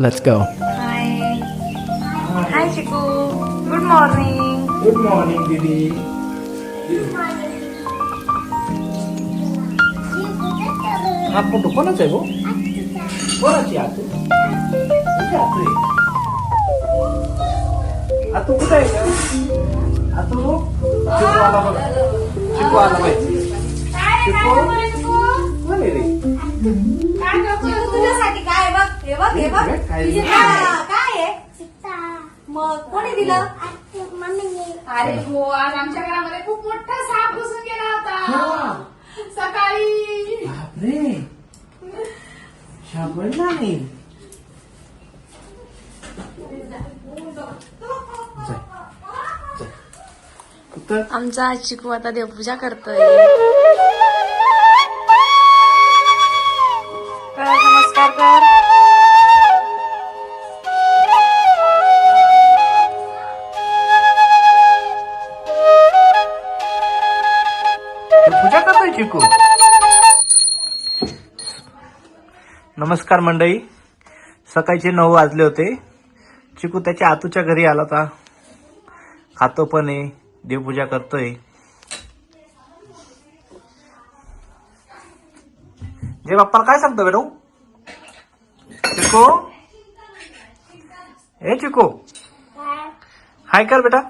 Let's go. हाय हाय चिकू good morning good morning दीदी हा फोटो कोणाचा आहे गो कोणाची आतू तुझी आतू आहे आतू कुठे आहे का आतू चिकू आला बघ चिकू आला पाहिजे चिकू कोण आहे रे तुझ्यासाठी काय बघ हे बघ. बघ काय तुझे दिलं? काय? काय आहे? मग कोणी दिलं? अरे हो आज आमच्या घरामध्ये खूप मोठा साप घुसून गेला. होता. सकाळी. बापरे. सापडला नाही? आमचा चिकू आता देवपूजा करतोय. पूजा करतोय चिकू नमस्कार मंडळी. सकाळचे नऊ वाजले होते. चिकू त्याच्या आतूच्या घरी आला होता. खातो पण आहे. देवपूजा करतोय. जे बाप्पाला काय सांगतो बेटा चिकू? ए चिकू. हाय कर बेटा.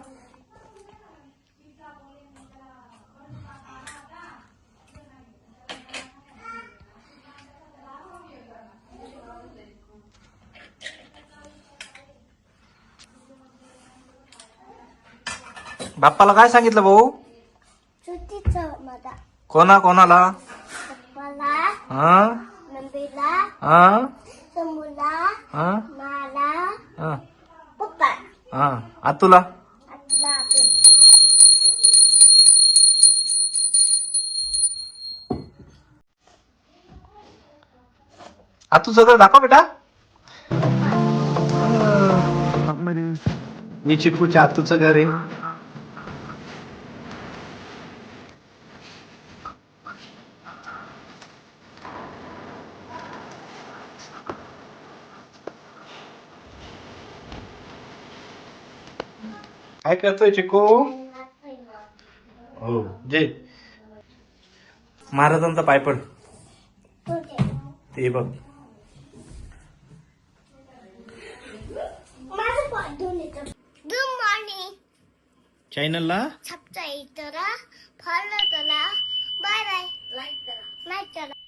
बाप्पाला काय सांगितलं भाऊ? सुट्टीचं मला. कोणा कोणाला? पप्पाला हा? नंबीला हा? समूला हा? मला हा? पप्पा. हा? आतुला? आतू सगळं दाखव बेटा. मी चिकूच्या आतूचं घर आहे. काय करतोय चिकू हो जे महाराजांचा पाय पड ते बघ गुड मॉर्निंग चॅनलला छापचा इतरा फॉलो करा बाय बाय लाईक करा लाईक करा